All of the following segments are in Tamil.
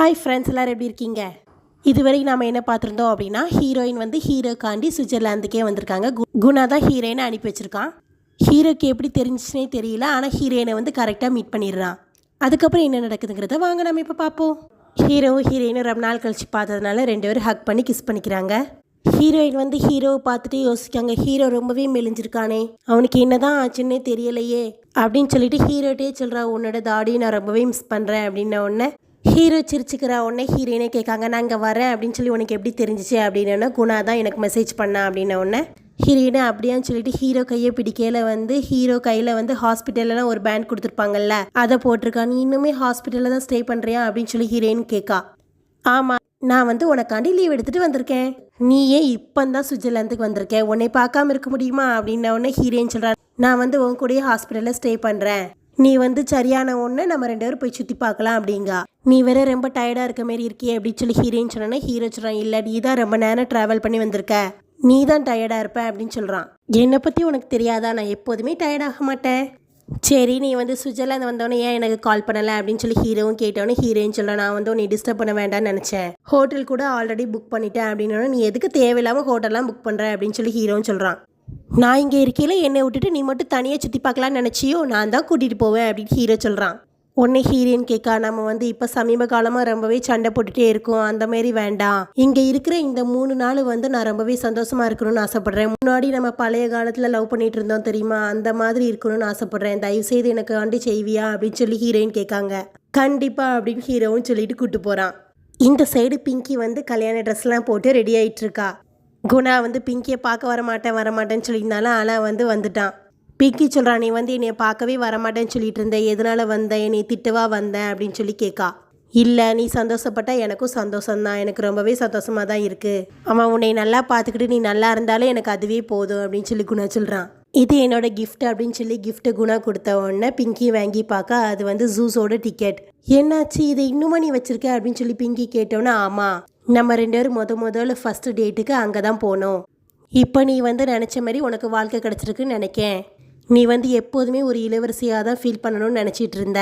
ஹாய் ஃப்ரெண்ட்ஸ் எல்லோரும் எப்படி இருக்கீங்க? இதுவரைக்கும் நாம் என்ன பார்த்துருந்தோம் அப்படின்னா ஹீரோயின் வந்து ஹீரோக்காண்டி சுவிட்சர்லாந்துக்கே வந்திருக்காங்க. கு- குணா தான் ஹீரோயினை அனுப்பி வச்சுருக்கான். ஹீரோக்கு எப்படி தெரிஞ்சுச்சுனே தெரியல ஆனால் ஹீரோயினை வந்து கரெக்டாக மீட் பண்ணிடுறான். அதுக்கப்புறம் என்ன நடக்குதுங்கிறத வாங்க நம்ம இப்போ பார்ப்போம். ஹீரோவும் ஹீரோயினும் ரொம்ப நாள் கழிச்சு பார்த்ததுனால ரெண்டு பேரும் ஹக் பண்ணி கிஸ் பண்ணிக்கிறாங்க. ஹீரோயின் வந்து ஹீரோவை பார்த்துட்டு யோசிக்காங்க ஹீரோ ரொம்பவே மெலிஞ்சிருக்கானே அவனுக்கு என்னதான் ஆச்சுன்னே தெரியலையே அப்படின்னு சொல்லிட்டு ஹீரோட்டே சொல்கிறா உன்னோட தாடி நான் ரொம்பவே மிஸ் பண்ணுறேன் அப்படின்ன உடனே ஹீரோ சிரிச்சுக்கிறா உடனே ஹீரோயினே கேட்காங்க நான் இங்கே வரேன் அப்படின்னு சொல்லி உனக்கு எப்படி தெரிஞ்சிச்சு அப்படின்னா குணா தான் எனக்கு மெசேஜ் பண்ணா அப்படின்ன உடனே ஹீரோயினை அப்படியான்னு சொல்லிட்டு ஹீரோ கையை பிடிக்கையில் வந்து ஹீரோ கையில் வந்து ஹாஸ்பிட்டல்லாம் ஒரு பேண்ட் கொடுத்துருப்பாங்கல்ல அதை போட்டிருக்கா நீ இன்னுமே ஹாஸ்பிட்டலில் தான் ஸ்டே பண்ணுறியா அப்படின்னு சொல்லி ஹீரோயின் கேட்கா ஆமாம் நான் வந்து உனக்காண்டி லீவ் எடுத்துகிட்டு வந்திருக்கேன். நீ ஏன் இப்போ தான் சுவிட்சர்லாந்துக்கு வந்திருக்கேன் உன்னை பார்க்காம இருக்க முடியுமா? அப்படின்ன உடனே ஹீரோயின் சொல்கிறான் நான் வந்து உன் கூடயே ஹாஸ்பிட்டலில் ஸ்டே பண்ணுறேன் நீ வந்து சரியான ஒன்று நம்ம ரெண்டு பேரும் போய் சுற்றி பார்க்கலாம் அப்படிங்கா. நீ வேற ரொம்ப டயர்டாக இருக்க மாரி இருக்கியே அப்படின்னு சொல்லி ஹீரோயின் சொன்னேன்னா ஹீரோ சொல்கிறான் இல்லை நீ தான் ரொம்ப நேரம் ட்ராவல் பண்ணி வந்திருக்க. நீ தான் டயர்டாக இருப்ப அப்படின்னு சொல்கிறான் என்னை பற்றி உனக்கு தெரியாதா? நான் எப்போதுமே டயர்டாக மாட்டேன். சரி நீ வந்து சுவிட்சர்லாந்து வந்தோடனே ஏன் எனக்கு கால் பண்ணலை? அப்படின்னு சொல்லி ஹீரோவும் கேட்டோன்னே ஹீரோயின் சொல்ல நான் வந்து உன்னை டிஸ்டர்ப் பண்ண வேண்டாம்னு நினச்சேன். ஹோட்டல் கூட ஆல்ரெடி புக் பண்ணிட்டேன் அப்படின்னா நீ எதுக்கு தேவையில்லாமல் ஹோட்டல்லாம் புக் பண்ணுற அப்படின்னு சொல்லி ஹீரோன்னு சொல்கிறான் நான் இங்கே இருக்கையில் என்னை விட்டுட்டு நீ மட்டும் தனியாக சுற்றி பார்க்கலாம்னு நினச்சியோ நான் தான் கூட்டிகிட்டு போவேன் அப்படின்னு ஹீரோ சொல்கிறான் உன்னை ஹீரியன் கேட்கா நம்ம வந்து இப்போ சமீப காலமாக ரொம்பவே சண்டை போட்டுட்டே இருக்கோம். அந்த மாரி வேண்டாம். இங்கே இருக்கிற இந்த மூணு நாள் வந்து நான் ரொம்பவே சந்தோஷமாக இருக்கணும்னு ஆசைப்பட்றேன். முன்னாடி நம்ம பழைய காலத்தில் லவ் பண்ணிட்டு இருந்தோம் தெரியுமா? அந்த மாதிரி இருக்கணும்னு ஆசைப்பட்றேன். தயவு செய்து எனக்கு ஆண்டி செய்வியா அப்படின்னு சொல்லி ஹீரோயின் கேட்காங்க கண்டிப்பாக அப்படின்னு ஹீரோவும் சொல்லிட்டு கூட்டு போகிறான் இந்த சைடு பிங்கி வந்து கல்யாண ட்ரெஸ்லாம் போட்டு ரெடி ஆகிட்டு இருக்கா. குணா வந்து பிங்கியை பார்க்க வர மாட்டேன் வர மாட்டேன்னு சொல்லியிருந்தாலும் ஆனால் வந்து வந்துட்டான். பிங்கி சொல்கிறான் நீ வந்து என்னை பார்க்கவே வரமாட்டேன்னு சொல்லிட்டு இருந்தேன் எதனால் வந்தேன் என்னை திட்டவா வந்தேன் அப்படின்னு சொல்லி கேட்கா இல்லை நீ சந்தோஷப்பட்டா எனக்கும் சந்தோஷம்தான். எனக்கு ரொம்பவே சந்தோஷமாக தான் இருக்குது அவன் உன்னை நல்லா பார்த்துக்கிட்டு நீ நல்லா இருந்தாலும் எனக்கு அதுவே போதும் அப்படின்னு சொல்லி குணா சொல்கிறான் இது என்னோட கிஃப்ட் அப்படின்னு சொல்லி கிஃப்ட்டு குணா கொடுத்த உடனே பிங்கி வாங்கி பார்க்க அது வந்து ஜூஸோட டிக்கெட் என்னாச்சு? இதை இன்னுமா நீ வச்சிருக்க? அப்படின்னு சொல்லி பிங்கி கேட்டோன்னே ஆமாம் நம்ம ரெண்டு பேரும் முத முதல்ல ஃபஸ்ட்டு டேட்டுக்கு அங்கே தான் போனோம். இப்போ நீ வந்து நினச்ச மாதிரி உனக்கு வாழ்க்கை கிடச்சிருக்குன்னு நினைக்கேன். நீ வந்து எப்போதுமே ஒரு இளவரசியாக தான் ஃபீல் பண்ணணும்னு நினச்சிட்டு இருந்த.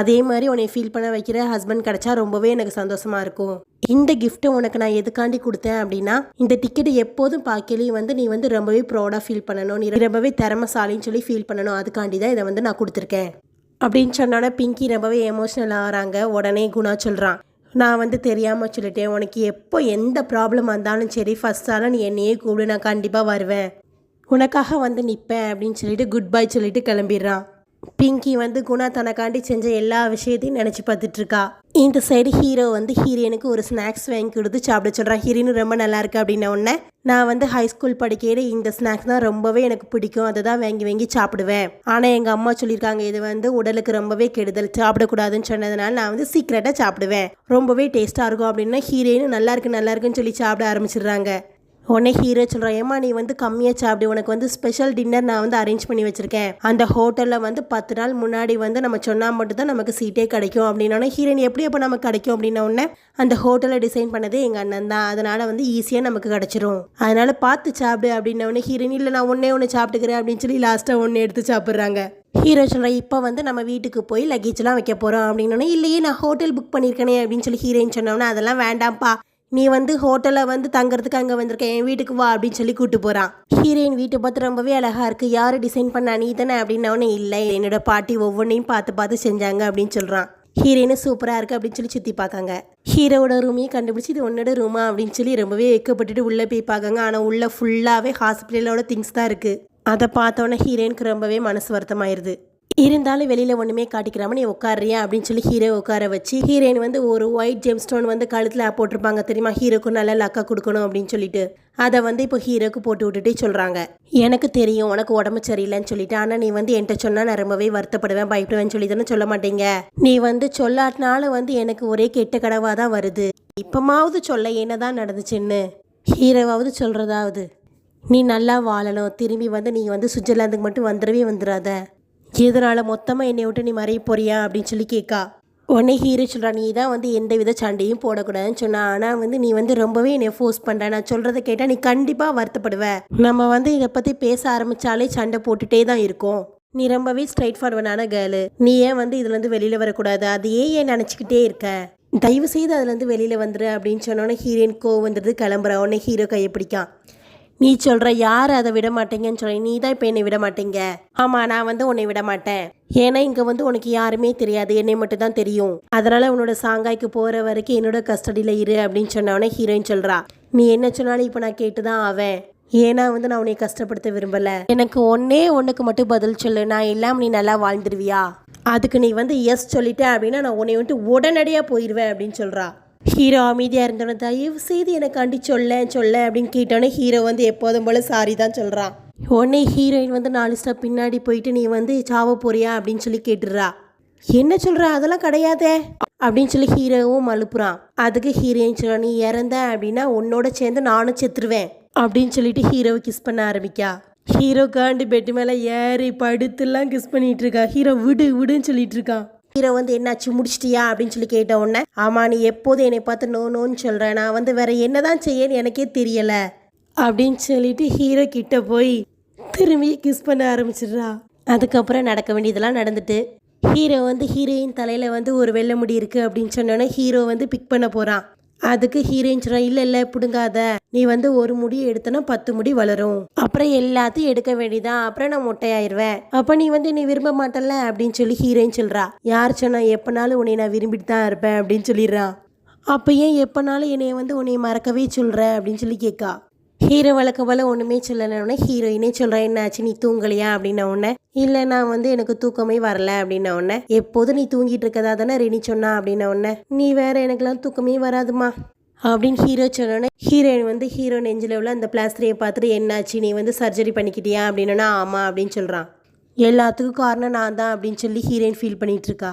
அதே மாதிரி உன்னை ஃபீல் பண்ண வைக்கிற ஹஸ்பண்ட் கிடைச்சா ரொம்பவே எனக்கு சந்தோஷமாக இருக்கும். இந்த கிஃப்ட்டை உனக்கு நான் எதுக்காண்டி கொடுத்தேன் அப்படின்னா இந்த டிக்கெட்டை எப்போதும் பார்க்கலையும் வந்து நீ வந்து ரொம்பவே ப்ரௌடாக ஃபீல் பண்ணணும். நீ ரொம்பவே திறமசாலின்னு சொல்லி ஃபீல் பண்ணணும். அதுக்காண்டி தான் இதை வந்து நான் கொடுத்துருக்கேன். அப்படின்னு சொன்னோன்னே பிங்கி ரொம்பவே எமோஷ்னல் ஆகிறாங்க. உடனே குணா சொல்கிறான் நான் வந்து தெரியாமல் சொல்லிட்டேன். உனக்கு எப்போ எந்த ப்ராப்ளம் வந்தாலும் சரி ஃபஸ்ட்டாலும் நீ என்னையே கூப்பிடு நான் கண்டிப்பாக வருவேன். உனக்காக வந்து நிற்பேன் அப்படின்னு சொல்லிட்டு குட் பை சொல்லிட்டு கிளம்பிடுறான். பிங்கி வந்து குணா தனக்காண்டி செஞ்ச எல்லா விஷயத்தையும் நினச்சி பார்த்துட்ருக்கா. இந்த சைடு ஹீரோ வந்து ஹீரோயினுக்கு ஒரு ஸ்நாக்ஸ் வாங்கி கொடுத்து சாப்பிட சொல்கிறான் ஹீரோயின் ரொம்ப நல்லா இருக்கு அப்படின்ன உடனே நான் வந்து ஹை ஸ்கூல் படிக்கையில இந்த ஸ்நாக்ஸ் தான் ரொம்பவே எனக்கு பிடிக்கும். அதை தான் வாங்கி வாங்கி சாப்பிடுவேன். ஆனால் எங்கள் அம்மா சொல்லியிருக்காங்க இது வந்து உடலுக்கு ரொம்பவே கெடுதல். சாப்பிடக்கூடாதுன்னு சொன்னதுனால நான் வந்து சீக்கிரட்டாக சாப்பிடுவேன். ரொம்பவே டேஸ்ட்டாக இருக்கும் அப்படின்னா ஹீரோயின் நல்லா இருக்கு நல்லா இருக்குன்னு சொல்லி சாப்பிட ஆரம்பிச்சிடுறாங்க. உடனே ஹீரோ சொல்கிறான் ஏமா நீ வந்து கம்மியாக சாப்பிடு உனக்கு வந்து ஸ்பெஷல் டின்னர் நான் வந்து அரேஞ்ச் பண்ணி வச்சுருக்கேன். அந்த ஹோட்டலில் வந்து பத்து நாள் முன்னாடி வந்து நம்ம சொன்னால் மட்டும்தான் நமக்கு சீட்டே கிடைக்கும். அப்படின்னோடனே ஹீரோயின் எப்படி அப்போ நமக்கு கிடைக்கும்? அப்படின்ன உடனே அந்த ஹோட்டலை டிசைன் பண்ணதே எங்கள் அண்ணன் தான். அதனால் வந்து ஈஸியாக நமக்கு கிடச்சிரும். அதனால் பார்த்து சாப்பிடு அப்படின்ன உடனே ஹீரோயின் இல்லை நான் ஒன்றே ஒன்று சாப்பிட்டுக்கிறேன் அப்படின்னு சொல்லி லாஸ்ட்டாக ஒன்று எடுத்து சாப்பிட்றாங்க. ஹீரோ சொல்கிறேன் இப்போ வந்து நம்ம வீட்டுக்கு போய் லக்கேஜ்லாம் வைக்க போகிறோம் அப்படின்னோடனே இல்லையே நான் ஹோட்டல் புக் பண்ணியிருக்கேனே அப்படின்னு சொல்லி ஹீரோயின் சொன்னோன்னே அதெல்லாம் வேண்டாம்ப்பா. நீ வந்து ஹோட்டலில் வந்து தங்குறதுக்கு அங்கே வந்திருக்க என் வீட்டுக்கு வா அப்படின்னு சொல்லி கூட்டு போகிறான் ஹீரோயின் வீட்டை பார்த்து ரொம்பவே அழகாக இருக்குது யார் டிசைன் பண்ணா நீ தானே அப்படின்னவனே இல்லை. என்னோட பாட்டி ஒவ்வொன்றையும் பார்த்து பார்த்து செஞ்சாங்க அப்படின்னு சொல்கிறான் ஹீரோயினு சூப்பராக இருக்குது அப்படின்னு சொல்லி சுற்றி பார்க்காங்க. ஹீரோவோட ரூமையும் கண்டுபிடிச்சி இது உன்னோட ரூமா அப்படின்னு சொல்லி ரொம்பவே வெக்கப்பட்டுட்டு உள்ளே போய் பார்க்காங்க. ஆனால் உள்ளே ஃபுல்லாகவே ஹாஸ்பிட்டலோட திங்ஸ் தான் இருக்குது அதை பார்த்தோன்னே ஹீரோயினுக்கு ரொம்பவே மனசு வருத்தமாயிருது. இருந்தாலும் வெளியில் ஒன்றுமே காட்டிக்கிறாம நீ உட்காரியா அப்படின்னு சொல்லி ஹீரோ உட்கார வச்சு ஹீரோயின் வந்து ஒரு ஒயிட் ஜெம் ஸ்டோன் வந்து கழுத்தில் போட்டிருப்பாங்க தெரியுமா? ஹீரோக்கு நல்ல லக்கா கொடுக்கணும் அப்படின்னு சொல்லிட்டு. அதை வந்து இப்போ ஹீரோக்கு போட்டு விட்டுட்டே சொல்கிறாங்க எனக்கு தெரியும் உனக்கு உடம்பு சரியில்லைன்னு சொல்லிட்டு ஆனால் நீ வந்து என்கிட்ட சொன்னால் நான் ரொம்பவே வருத்தப்படுவேன் பயப்படுவேன்னு சொல்லி தானே சொல்ல மாட்டேங்க? நீ வந்து சொல்லாட்டினாலும் வந்து எனக்கு ஒரே கெட்ட கடவாக தான் வருது. இப்போமாவது சொல்ல என்னதான் நடந்துச்சுன்னு. ஹீரோவாவது சொல்கிறதாவது நீ நல்லா வாழணும். திரும்பி வந்து நீ வந்து சுவிட்சர்லாந்துக்கு மட்டும் வந்துடவே வந்துடாத. எதனால் மொத்தமாக என்னை விட்டு நீ மறைய போறியா அப்படின்னு சொல்லி கேட்கா உடனே ஹீரோ சொல்கிறா நீ தான் வந்து எந்த வித சண்டையும் போடக்கூடாதுன்னு சொன்னா. ஆனால் வந்து நீ வந்து ரொம்பவே என்னை ஃபோர்ஸ் பண்ணுற நான் சொல்கிறத கேட்டால் நீ கண்டிப்பாக வருத்தப்படுவ. நம்ம வந்து இதை பற்றி பேச ஆரம்பித்தாலே சண்டை போட்டுகிட்டே தான் இருக்கும். நீ ரொம்பவே ஸ்ட்ரைட் ஃபார்வர்டான கேர்ளு நீ ஏன் வந்து இதுலேருந்து வெளியில் வரக்கூடாது? அதையே ஏன் நினச்சிக்கிட்டே இருக்க? தயவு செய்து அதுலேருந்து வெளியில் வந்துடு அப்படின்னு சொன்னோன்னே ஹீரோயின் கோவம் வந்துடுது கிளம்புற. உடனே ஹீரோ கையை பிடிக்கான். நீ சொல்கிற யார் அதை விட மாட்டேங்கன்னு சொல்லி நீ தான் இப்போ என்னை விட மாட்டேங்க? ஆமாம் நான் வந்து உன்னை விட மாட்டேன். ஏன்னா இங்கே வந்து உனக்கு யாருமே தெரியாது. என்னை மட்டும் தான் தெரியும். அதனால் உன்னோட சாங்காய்க்கு போகிற வரைக்கும் என்னோட கஸ்டடியில் இரு அப்படின்னு சொன்னவனே ஹீரோயின் சொல்கிறா நீ என்ன சொன்னாலும் இப்போ நான் கேட்டு தான் ஆவேன். ஏன்னா வந்து நான் உன்னை கஷ்டப்படுத்த விரும்பல. எனக்கு ஒன்னே ஒன்றுக்கு மட்டும் பதில் சொல்லு. நான் இல்லாமல் நீ நல்லா வாழ்ந்துருவியா? அதுக்கு நீ வந்து எஸ் சொல்லிட்டேன் அப்படின்னா நான் உன்னை வந்துட்டு உடனடியாக போயிடுவேன் அப்படின்னு சொல்கிறா ஹீரோ அமைதியாக இருந்தோன்னே தயவு செய்து எனக்காண்டி சொல்ல சொல்ல அப்படின்னு கேட்டோன்னே ஹீரோ வந்து எப்போதும் போல் சாரி தான் சொல்கிறான் உடனே ஹீரோயின் வந்து நாலு ஸ்டெப் பின்னாடி போயிட்டு நீ வந்து சாவ போறியா? அப்படின்னு சொல்லி கேட்டுடுறா. என்ன சொல்கிற அதெல்லாம் கிடையாதே அப்படின்னு சொல்லி ஹீரோவும் மழுப்புறான். அதுக்கு ஹீரோயின் சொல்ல நீ இறந்த அப்படின்னா உன்னோட சேர்ந்து நானும் செத்துருவேன் அப்படின்னு சொல்லிட்டு ஹீரோவை கிஸ் பண்ண ஆரம்பிக்கா. ஹீரோ காண்டு பெட்டு மேலே ஏறி படுத்துலாம் கிஸ் பண்ணிட்டு இருக்கா. ஹீரோ விடு விடுன்னு சொல்லிட்டு இருக்கான். ஹீரோ வந்து என்னாச்சு முடிச்சிட்டியா? அப்படின்னு சொல்லி கேட்ட உடனே ஆமா நீ எப்போதும் என்னை பார்த்து நோ நோன்னு சொல்கிறேன் நான் வந்து வேற என்னதான் செய்யன்னு எனக்கே தெரியல. அப்படின்னு சொல்லிட்டு ஹீரோ கிட்ட போய் திரும்பி கிஸ் பண்ண ஆரம்பிச்சிடுறா. அதுக்கப்புறம் நடக்க வேண்டியதெல்லாம் நடந்துட்டு ஹீரோ வந்து ஹீரோயின் தலையில் வந்து ஒரு வெள்ளை முடி இருக்குது அப்படின்னு சொன்னோன்னே ஹீரோ வந்து பிக் பண்ண போகிறான் அதுக்கு ஹீரோயின் சொல்கிறான் இல்லை இல்லை பிடுங்காத. நீ வந்து ஒரு முடி எடுத்தனா பத்து முடி வளரும். அப்புறம் எல்லாத்தையும் எடுக்க வேண்டியதான் அப்புறம் நான் மொட்டையாயிருவேன். அப்போ நீ வந்து நீ விரும்ப மாட்டல அப்படின்னு சொல்லி ஹீரோயின் சொல்கிறா யார் சொன்னா எப்போனாலும் உன்னை நான் விரும்பிட்டு தான் இருப்பேன் அப்படின்னு சொல்லிடுறான் அப்போ ஏன் எப்போனாலும் என்னைய வந்து உன்னை மறக்கவே சொல்கிற அப்படின்னு சொல்லி கேட்கா. ஹீரோ வழக்க போல ஒன்றுமே சொல்லலைன்னொடனே ஹீரோயினே சொல்கிறேன் என்னாச்சு? நீ தூங்கலையா? அப்படின்ன உடனே இல்லை நான் வந்து எனக்கு தூக்கமே வரல. அப்படின்ன உடனே எப்போதும் நீ தூங்கிட்டு இருக்கதா தானே ரெனி சொன்னா? அப்படின்ன உடனே நீ வேற எனக்கெல்லாம் தூக்கமே வராதுமா அப்படின்னு ஹீரோ சொன்னோன்னே ஹீரோயின் வந்து ஹீரோ நெஞ்சில் உள்ள அந்த பிளாஸ்டரியை பார்த்துட்டு என்னாச்சு? நீ வந்து சர்ஜரி பண்ணிக்கிட்டியா? அப்படின்னா ஆமாம் அப்படின்னு சொல்கிறான் எல்லாத்துக்கும் காரணம் நான் தான் அப்படின்னு சொல்லி ஹீரோயின் ஃபீல் பண்ணிட்டு இருக்கா.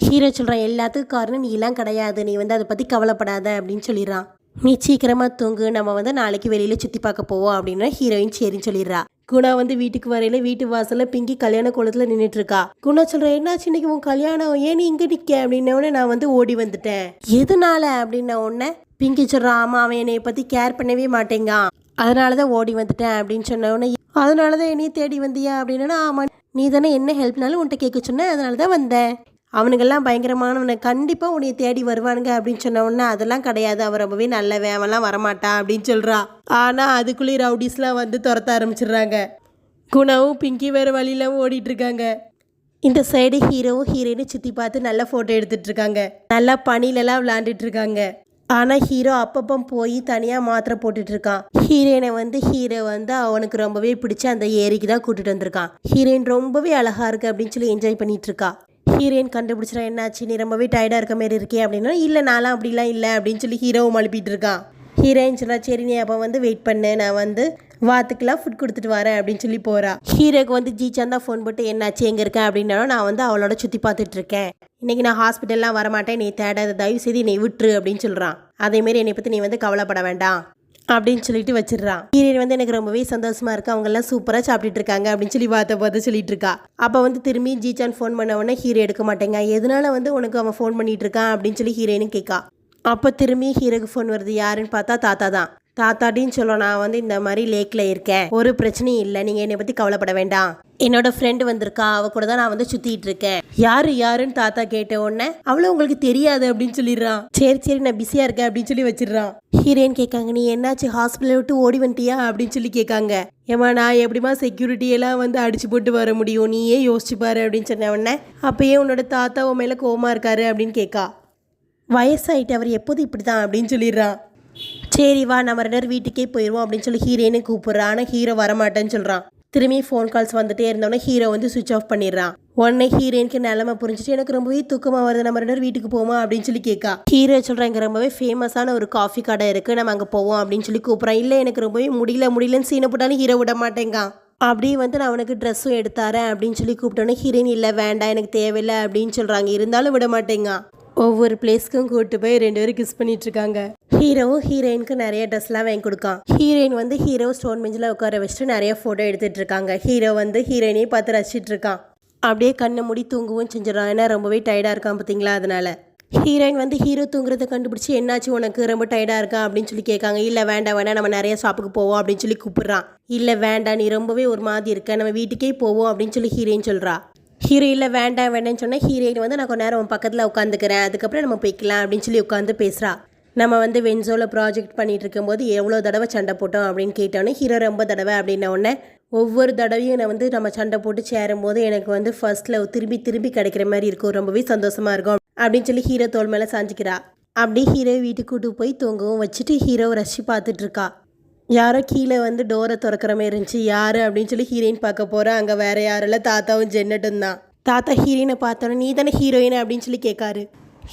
ஹீரோ சொல்கிறான் எல்லாத்துக்கும் காரணம் நீ எல்லாம் கிடையாது. நீ வந்து அதை பற்றி கவலைப்படாத அப்படின்னு சொல்லிடுறான் நீ சீக்கிரமாக தூங்கு நம்ம வந்து நாளைக்கு வெளியில் சுற்றி பார்க்க போவோம் அப்படின்னா ஹீரோயின் சரின்னு சொல்லிடுறா. குணா வந்து வீட்டுக்கு வரையில வீட்டு வாசல்ல பிங்கி கல்யாண குளத்துல நின்றுட்டு இருக்கா குணா சொல்கிறேன் என்னாச்சு இன்னைக்கு உன் கல்யாணம்? ஏன் நீ இங்கே நிற்க அப்படின்னவனே நான் வந்து ஓடி வந்துட்டேன். எதனால? அப்படின்ன உடனே பிங்கி சொல்றான் ஆமா அவன் என்னைய பற்றி கேர் பண்ணவே மாட்டேங்கான். அதனால தான் ஓடி வந்துட்டேன் அப்படின்னு சொன்ன உடனே தான் என்னைய தேடி வந்தியா? அப்படின்னா ஆமாம் நீ தானே என்ன ஹெல்ப்னாலும் உன்கிட்ட கேட்க சொன்ன அதனால தான் வந்தேன். அவனுங்கெல்லாம் பயங்கரமானவனை. கண்டிப்பாக உன்னை தேடி வருவானுங்க அப்படின்னு சொன்ன உடனே அதெல்லாம் கிடையாது. அவன் ரொம்பவே நல்லவன் அவன்லாம் வரமாட்டான் அப்படின்னு சொல்கிறான் ஆனால் அதுக்குள்ளே ரவுடிஸ்லாம் வந்து துரத்த ஆரம்பிச்சிடுறாங்க. குணாவும் பிங்கி வேறு வழியிலாம் ஓடிட்டுருக்காங்க. இந்த சைடு ஹீரோவும் ஹீரோயினும் சுற்றி பார்த்து நல்லா ஃபோட்டோ எடுத்துட்டுருக்காங்க. நல்லா பனிலெல்லாம் விளாண்டுட்ருக்காங்க ஆனால் ஹீரோ அப்பப்போ போய் தனியாக மாத்திரை போட்டுட்ருக்கான் ஹீரோயினை வந்து ஹீரோ வந்து அவனுக்கு ரொம்பவே பிடிச்ச அந்த ஏரிக்கு தான் கூட்டிகிட்டு வந்திருக்கான். ஹீரோயின் ரொம்பவே அழகாக இருக்குது அப்படின்னு சொல்லி என்ஜாய் பண்ணிகிட்டு இருக்கா ஹீரோயின் கண்டுபிடிச்சிடா என்னாச்சு? நீ ரொம்பவே டயர்டாக இருக்க மாதிரி இருக்கே அப்படின்னா இல்லை நான்லாம் அப்படிலாம் இல்லை அப்படின்னு சொல்லி ஹீரோவும் அழுப்பிட்டு இருக்கான் ஹீரோயின் சொல்றா சரி நீ அப்போ வந்து வெயிட் பண்ணு நான் வந்து வாத்துக்கெல்லாம் ஃபுட் கொடுத்துட்டு வரேன் அப்படின்னு சொல்லி போறா. ஹீரோக்கு வந்து ஜீச்சான் தான் ஃபோன் போட்டு என்னாச்சு எங்கே இருக்கேன் அப்படின்னாலும் நான் வந்து அவளோட சுற்றி பார்த்துட்டு இருக்கேன். இன்னைக்கு நான் ஹாஸ்பிட்டல்லாம் வரமாட்டேன் நீ தேடாத தயவு செய்து நீ விட்டுரு அப்படின்னு சொல்கிறான் அதேமாரி என்னை பற்றி நீ வந்து கவலைப்பட வேண்டாம். அப்படின்னு சொல்லிட்டு வச்சிடுறான். ஹீரோயின் வந்து எனக்கு ரொம்பவே சந்தோஷமா இருக்கு. அவங்க எல்லாம் சூப்பராக சாப்பிட்டுட்டு இருக்காங்க அப்படின்னு சொல்லி பார்த்த பார்த்து சொல்லிட்டு இருக்கா அப்போ வந்து திரும்பி ஜீச்சான் ஃபோன் பண்ண உடனே ஹீரோ எடுக்க மாட்டேங்க. எதனால வந்து உனக்கு அவன் ஃபோன் பண்ணிட்டு இருக்கான் அப்படின்னு சொல்லி ஹீரோயினும் கேட்கா. அப்போ திரும்பி ஹீரோக்கு ஃபோன் வருது. யாருன்னு பார்த்தா தாத்தா தான். தாத்தாட்டின்னு சொல்ல நான் வந்து இந்த மாதிரி லேக்கில் இருக்கேன். ஒரு பிரச்சனையும் இல்லை. நீங்கள் என்னை பற்றி கவலைப்பட வேண்டாம். என்னோட ஃப்ரெண்டு வந்திருக்கா. அவ கூட தான் நான் வந்து சுத்திட்டு இருக்கேன். யாரு யாருன்னு தாத்தா கேட்ட உடனே அவ்வளோ உங்களுக்கு தெரியாது அப்படின்னு சொல்லிடுறான். சரி சரி நான் பிஸியா இருக்கேன் அப்படின்னு சொல்லி வச்சிடுறான். ஹீரோயின் கேட்காங்க நீ என்னாச்சு? ஹாஸ்பிட்டலை விட்டு ஓடி வந்துட்டியா? அப்படின்னு சொல்லி கேட்காங்க. ஏமா நான் எப்படிமா செக்யூரிட்டி எல்லாம் வந்து அடிச்சு போட்டு வர முடியும்? நீயே யோசிச்சு பாரு அப்படின்னு சொன்ன உடனே அப்பயே உன்னோட தாத்தா உன் மேல கோமா இருக்காரு அப்படின்னு கேட்கா. வயசாயிட்டு அவர் எப்போதும் இப்படி தான் அப்படின்னு சொல்லிடுறான். சரி வா நம்ம ரெண்டு வீட்டுக்கே போயிடுவோம் அப்படின்னு சொல்லி ஹீரோயினு கூப்பிடுறான் ஆனால் ஹீரோ வரமாட்டேன்னு சொல்கிறான் திரும்பி ஃபோன் கால்ஸ் வந்துட்டே இருந்தோடனே ஹீரோ வந்து சுவிச் ஆஃப் பண்ணிடுறான் உடனே ஹீரோயினுக்கு நிலமை புரிஞ்சுட்டு எனக்கு ரொம்பவே தூக்கமாக வருது. நம்ம ரெண்டு வீட்டுக்கு போவோமா அப்படின்னு சொல்லி கேட்கா. ஹீரோ சொல்கிறேன் இங்கே ரொம்பவே ஃபேமஸான ஒரு காஃபி கடை இருக்குது நம்ம அங்கே போவோம் அப்படின்னு சொல்லி கூப்பிட்றான் இல்லை எனக்கு ரொம்பவே முடியல முடியலன்னு சீனை போட்டாலும் ஹீரோ விட மாட்டேங்கான் அப்படியே வந்து நான் அவனுக்கு ட்ரெஸ்ஸும் எடுத்தாரேன் அப்படின்னு சொல்லி கூப்பிட்டோன்னே ஹீரோயின் இல்லை வேண்டாம். எனக்கு தேவையில்லை அப்படின்னு சொல்கிறாங்க இருந்தாலும் விட மாட்டேங்க. ஒவ்வொரு பிளேஸ்க்கும் கூட்டு போய் ரெண்டு பேரும் கிஸ் பண்ணிட்டு இருக்காங்க ஹீரோவும் ஹீரோயினுக்கு நிறைய ட்ரெஸ்லாம் வாங்கி கொடுக்கான். ஹீரோயின் வந்து ஹீரோ ஸ்டோன் பெஞ்சில் உட்கார வச்சுட்டு நிறைய ஃபோட்டோ எடுத்துட்டு இருக்காங்க ஹீரோ வந்து ஹீரோயினையும் பார்த்து ரசிச்சுட்டு இருக்கான் அப்படியே கண்ணை மூடி தூங்கவும் செஞ்சிடறான். ஏன்னா ரொம்பவே டயர்டாக இருக்கான் பார்த்தீங்களா? அதனால. ஹீரோயின் வந்து ஹீரோ தூங்குறத கண்டுபிடிச்சி என்னாச்சு உனக்கு? ரொம்ப டயர்டாக இருக்கா? அப்படின்னு சொல்லி கேட்காங்க. இல்லை வேண்டாம் வேண்டாம் நம்ம நிறைய ஷாப்புக்கு போவோம். அப்படின்னு சொல்லி கூப்பிட்றான். இல்லை வேண்டாம். நீ ரொம்பவே ஒரு மாதிரி இருக்க. நம்ம வீட்டுக்கே போவோம். அப்படின்னு சொல்லி ஹீரோயின் சொல்கிறா ஹீரோயினில் வேண்டாம் வேண்டாம்னு சொன்னால் ஹீரோயின் வந்து நான் கொஞ்ச நேரம் உன் பக்கத்தில் உட்காந்துக்கிறேன். அதுக்கப்புறம் நம்ம போய்க்கலாம் அப்படின்னு சொல்லி உட்காந்து பேசுகிறா நம்ம வந்து வென்சோவில் ப்ராஜெக்ட் பண்ணிட்டு இருக்கும்போது எவ்வளோ தடவை சண்டை போட்டோம்? அப்படின்னு கேட்டோன்னே ஹீரோ ரொம்ப தடவை அப்படின்ன உடனே ஒவ்வொரு தடவையும் நான் வந்து நம்ம சண்டை போட்டு சேரும்போது எனக்கு வந்து ஃபர்ஸ்ட்ல திரும்பி திரும்பி கிடைக்கிற மாதிரி இருக்கும். ரொம்பவே சந்தோஷமா இருக்கும் அப்படின்னு சொல்லி ஹீரோ தோல் மேலே சாஞ்சிக்கிறா. அப்படியே ஹீரோ வீட்டுக்கு கூட்டு போய் தூங்கவும் வச்சுட்டு ஹீரோ ரசி பார்த்துட்டு இருக்கா. யாரோ கீழே வந்து டோரை திறக்கிற மாதிரி இருந்துச்சு. யார் அப்படின்னு சொல்லி ஹீரோயின் பார்க்க போறா. அங்கே வேற யாரும் இல்லை. தாத்தாவும் ஜென்னட்டும் தான். தாத்தா ஹீரோயினை பார்த்தோன்னே நீ தானே ஹீரோயின் அப்படின்னு சொல்லி கேட்காரு.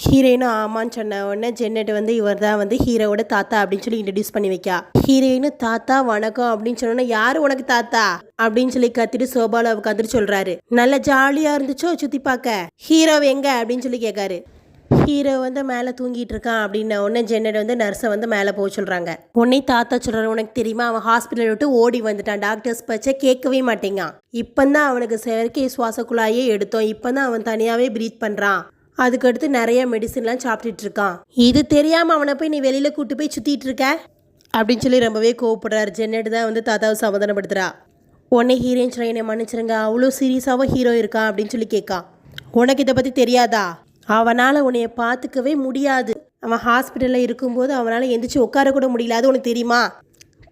ஹீரோயினும் ஆமான்னு சொன்ன உடனே ஜென்னட் வந்து இவர் தான் வந்து ஹீரோவோட தாத்தா அப்படின்னு சொல்லி இன்ட்ரடியூஸ் பண்ணி வைக்கா. ஹீரோயினு தாத்தா வணக்கம் அப்படின்னு சொன்னோன்னே யார் உனக்கு தாத்தா? அப்படின்னு சொல்லி கத்திட்டு சோபால உட்காந்துட்டு சொல்றாரு. நல்ல ஜாலியா இருந்துச்சோ? சுத்தி பார்க்க. ஹீரோ எங்க? அப்படின்னு சொல்லி கேட்காரு. ஹீரோ வந்து மேலே தூங்கிட்டு இருக்கான் அப்படின்ன உடனே ஜென்னட் வந்து நர்ஸை வந்து மேலே போக சொல்கிறாங்க உடனே தாத்தா சொல்கிறாரு உனக்கு தெரியுமா? அவன் ஹாஸ்பிட்டல் விட்டு ஓடி வந்துட்டான். டாக்டர்ஸ் பச்சை கேட்கவே மாட்டேங்கான். இப்போ தான் அவனுக்கு செயற்கை சுவாச குழாயே எடுத்தோம். இப்போ தான் அவன் தனியாகவே ப்ரீத் பண்ணுறான் அதுக்கடுத்து நிறைய மெடிசின்லாம் சாப்பிட்டுட்டு இருக்கான். இது தெரியாமல் அவனை போய் நீ வெளியில் கூட்டு போய் சுற்றிட்டு இருக்க? அப்படின்னு சொல்லி ரொம்பவே கோவப்படுறாரு. ஜென்னட் தான் வந்து தாத்தாவை சமாதானப்படுத்துறா. உடனே ஹீரோயின் சொல்ல என்னை மன்னிச்சிருங்க. அவ்வளோ சீரியஸாகவும் ஹீரோ இருக்கான். அப்படின்னு சொல்லி கேட்கான். உனக்கு இதை பற்றி தெரியாதா? அவனால் உன்னைய பார்த்துக்கவே முடியாது. அவன் ஹாஸ்பிட்டலில் இருக்கும்போது அவனால் எந்திரிச்சு உட்காரக்கூட முடியல. அது உனக்கு தெரியுமா?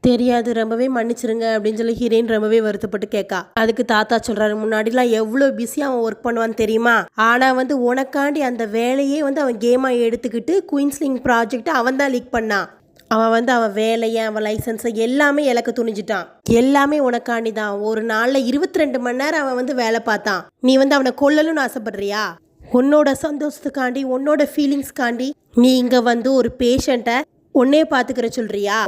தெரியாது. ரொம்பவே மன்னிச்சிருங்க அப்படின்னு சொல்லி ஹீரோயின் ரொம்பவே வருத்தப்பட்டு கேட்கா அதுக்கு தாத்தா சொல்றாரு முன்னாடிலாம் எவ்வளோ பிஸியாக அவன் ஒர்க் பண்ணுவான்னு தெரியுமா? ஆனால் வந்து உனக்காண்டி அந்த வேலையே வந்து அவன் கேமாக எடுத்துக்கிட்டு குயின்ஸ்லிங் ப்ராஜெக்ட் அவன் தான் லீக் பண்ணான். அவன் வந்து அவன் வேலையை அவன் லைசன்ஸை எல்லாமே இழக்க துணிஞ்சிட்டான். எல்லாமே உனக்காண்டி தான். ஒரு நாளில் இருபத்தி ரெண்டு மணி நேரம் அவன் வந்து வேலை பார்த்தான். நீ வந்து அவனை கொல்லணும்னு ஆசைப்படுறியா? உன்னோட சந்தோஷத்துக்காண்டி உன்னோட ஃபீலிங்ஸ்க்காண்டி நீ இங்கே வந்து ஒரு பேஷண்ட்டை உன்னே பார்த்துக்கிற சொல்றியா?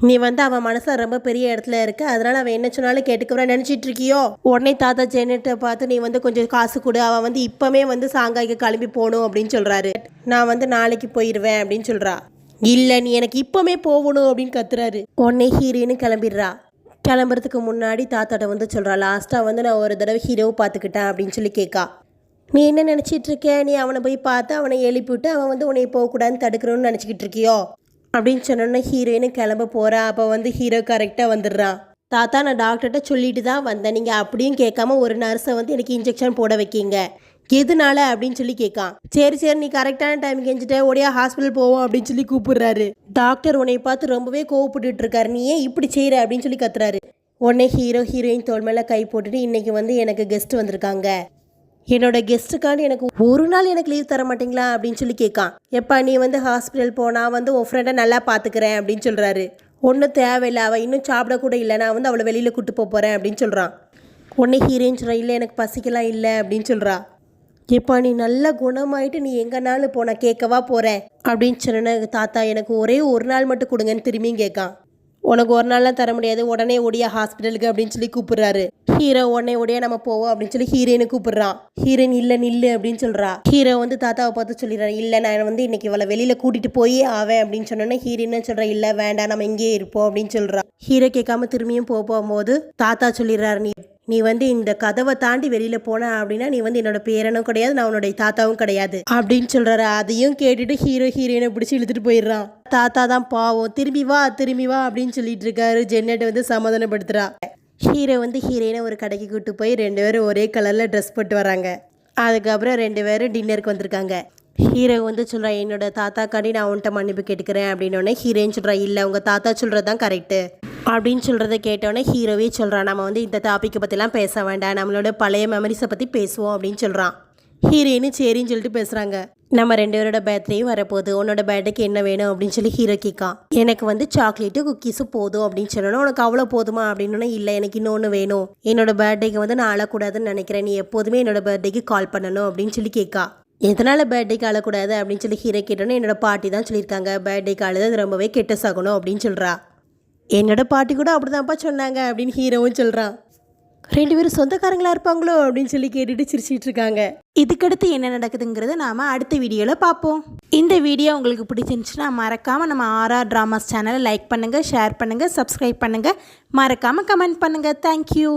நீ வந்து அவன் மனசில் ரொம்ப பெரிய இடத்துல இருக்க அதனால் அவன் என்ன சொன்னாலும் கேட்டுக்கிறா நினச்சிட்டு இருக்கியோ? உடனே தாத்தா ஜெனட்டை பார்த்து நீ வந்து கொஞ்சம் காசு கொடு அவன் வந்து இப்போவே வந்து சாங்காய்க்கு கிளம்பி போகணும் அப்படின்னு சொல்கிறாரு நான் வந்து நாளைக்கு போயிடுவேன் அப்படின்னு சொல்கிறா இல்லை நீ எனக்கு இப்போவுமே போகணும் அப்படின்னு கத்துறாரு. உடனே ஹீரோன்னு கிளம்பிடுறா. கிளம்புறதுக்கு முன்னாடி தாத்தாட்ட வந்து சொல்கிறா லாஸ்ட்டாக வந்து நான் ஒரு தடவை ஹீரோவை பார்த்துக்கிட்டேன் அப்படின்னு சொல்லி கேட்கா. நீ என்ன நினச்சிட்டு இருக்க? நீ அவனை போய் பார்த்து அவனை எழுப்பிவிட்டு அவன் வந்து உன்னை போகக்கூடாதுன்னு தடுக்கணும்னு நினச்சிக்கிட்டு இருக்கியோ? அப்படின்னு சொன்னோன்னே ஹீரோயினு கிளம்ப போகிறா அப்போ வந்து ஹீரோ கரெக்டாக வந்துடுறான் தாத்தா நான் டாக்டர்கிட்ட சொல்லிட்டு தான் வந்தேன். நீங்கள் அப்படியும் கேட்காம ஒரு நர்ஸை வந்து எனக்கு இன்ஜெக்ஷன் போட வைக்கீங்க. எதுனால? அப்படின்னு சொல்லி கேட்கான். சரி சரி நீ கரெக்டான டைம் கெஞ்சிட்ட உடையா ஹாஸ்பிட்டல் போவோம் அப்படின்னு சொல்லி கூப்பிடுறாரு. டாக்டர் உன்னை பார்த்து ரொம்பவே கோவப்பட்டுட்டு இருக்காரு. நீ ஏன் இப்படி செய்கிற அப்படின்னு சொல்லி கத்துறாரு. உடனே ஹீரோ ஹீரோயின் தோல் மேலே கை போட்டுட்டு இன்னைக்கு வந்து எனக்கு கெஸ்ட் வந்திருக்காங்க. என்னோட கெஸ்ட்டுக்கான எனக்கு ஒரு நாள் எனக்கு லீவ் தர மாட்டீங்களா அப்படின்னு சொல்லி கேட்கான். எப்பா நீ வந்து ஹாஸ்பிட்டல் போனால் வந்து உன் ஃப்ரெண்டை நல்லா பார்த்துக்கிறேன் அப்படின்னு சொல்கிறாரு ஒன்றும் தேவையில்லை அவள் இன்னும் சாப்பிடக்கூட இல்லை நான் வந்து அவளை வெளியில் கூட்டு போக போகிறேன் அப்படின்னு சொல்கிறான் உடனே ஹீரோயின் சொல்கிறான் இல்லை எனக்கு பசிக்கலாம் இல்லை அப்படின்னு சொல்கிறா எப்பா நீ நல்லா குணமாயிட்டு நீ எங்கனாலும் போன கேட்கவா போகிற அப்படின்னு சொன்ன தாத்தா எனக்கு ஒரே ஒரு நாள் மட்டும் கொடுங்கன்னு திரும்பியும் கேட்கான். உனக்கு ஒரு நாள்லாம் தர முடியாது உடனே ஓடியா ஹாஸ்பிட்டலுக்கு அப்படின்னு சொல்லி கூப்பிடுறாரு. ஹீரோ உடனே ஓடியா நம்ம போவோம் அப்படின்னு சொல்லி ஹீரோயினை கூப்பிடுறான். ஹீரோயின் இல்ல நில்லு அப்படின்னு சொல்றா. ஹீரோ வந்து தாத்தாவை பார்த்து சொல்லிடுறாரு இல்ல நான் வந்து இன்னைக்கு இவளை வெளியில கூட்டிட்டு போய் ஆவேன் அப்படின்னு சொன்னோன்னே ஹீரோயின் சொல்றா இல்ல வேண்டாம் நம்ம இங்கேயே இருப்போம் அப்படின்னு சொல்றா. ஹீரோ கேட்காம திரும்பியும் போக போகும்போது தாத்தா சொல்லிடுறாரு நீ நீ வந்து இந்த கதவை தாண்டி வெளியில போன அப்படின்னா நீ வந்து என்னோட பேரனும் கிடையாது நான் உன்னுடைய தாத்தாவும் கிடையாது. அப்படின்னு சொல்றாரு. அதையும் கேட்டுட்டு ஹீரோ ஹீரோயினை பிடிச்சி இழுத்துட்டு போயிடுறான். தாத்தா தான் பாவம். திரும்பி வா திரும்பி வா அப்படின்னு சொல்லிட்டு இருக்காரு. ஜென்னட் வந்து சமாதானப்படுத்துறா. ஹீரோ வந்து ஹீரோயினை ஒரு கடைக்கு கூட்டு போய் ரெண்டு பேரும் ஒரே கலர்ல ட்ரெஸ் போட்டு வராங்க. அதுக்கப்புறம் ரெண்டு பேரும் டின்னருக்கு வந்திருக்காங்க. ஹீரோ வந்து சொல்கிறா என்னோட தாத்தாக்காண்டி நான் உன்கிட்ட மன்னிப்பு கேட்டுக்கிறேன் அப்படின்னோடனே ஹீரோயின் சொல்கிறா இல்லை உங்கள் தாத்தா சொல்கிறது தான் கரெக்டு அப்படின்னு சொல்கிறத கேட்டோன்னே ஹீரோவே சொல்கிறான் நம்ம வந்து இந்த டாப்பிக்கை பற்றிலாம் பேச வேண்டாம். நம்மளோட பழைய மெமரிஸை பற்றி பேசுவோம் அப்படின்னு சொல்கிறான் ஹீரோயினு சரின்னு சொல்லிட்டு பேசுகிறாங்க நம்ம ரெண்டு பேரோட பர்த்டேயும் வரப்போகுது. உன்னோட பர்த்டேக்கு என்ன வேணும்? அப்படின்னு சொல்லி ஹீரோ கேட்கான். எனக்கு வந்து சாக்லேட்டு குக்கீஸும் போதும் அப்படின்னு சொல்லணும். உனக்கு அவ்வளோ போதுமா? அப்படின்னு இல்லை எனக்கு இன்னொன்று வேணும். என்னோட பர்த்டேக்கு வந்து நான் அழக்கூடாதுன்னு நினைக்கிறேன். நீ எப்போதுமே என்னோட பர்த்டேக்கு கால் பண்ணணும் அப்படின்னு சொல்லி கேட்கா. எதனால் பர்த்டேக்கு அழக்கூடாது அப்படின்னு சொல்லி ஹீரோ கேட்டோன்னே என்னோட பாட்டி தான் சொல்லியிருக்காங்க. பர்த்டேக்கு அழுது அது ரொம்பவே கெட்ட சாகணும் அப்படின்னு சொல்கிறா என்னோட பாட்டி கூட அப்படிதான்ப்பா சொன்னாங்க அப்படின்னு ஹீரோவும் சொல்கிறான் ரெண்டு பேரும் சொந்தக்காரங்களாக இருப்பாங்களோ அப்படின்னு சொல்லி கேட்டுட்டு சிரிச்சிட்டு இருக்காங்க. இதுக்கடுத்து என்ன நடக்குதுங்கிறத நாம் அடுத்த வீடியோவில் பார்ப்போம். இந்த வீடியோ உங்களுக்கு பிடிச்சிருந்துச்சுன்னா மறக்காமல் நம்ம ஆர்ஆர் ட்ராமாஸ் சேனலை லைக் பண்ணுங்கள் ஷேர் பண்ணுங்கள் சப்ஸ்கிரைப் பண்ணுங்கள் மறக்காமல் கமெண்ட் பண்ணுங்கள் தேங்க்யூ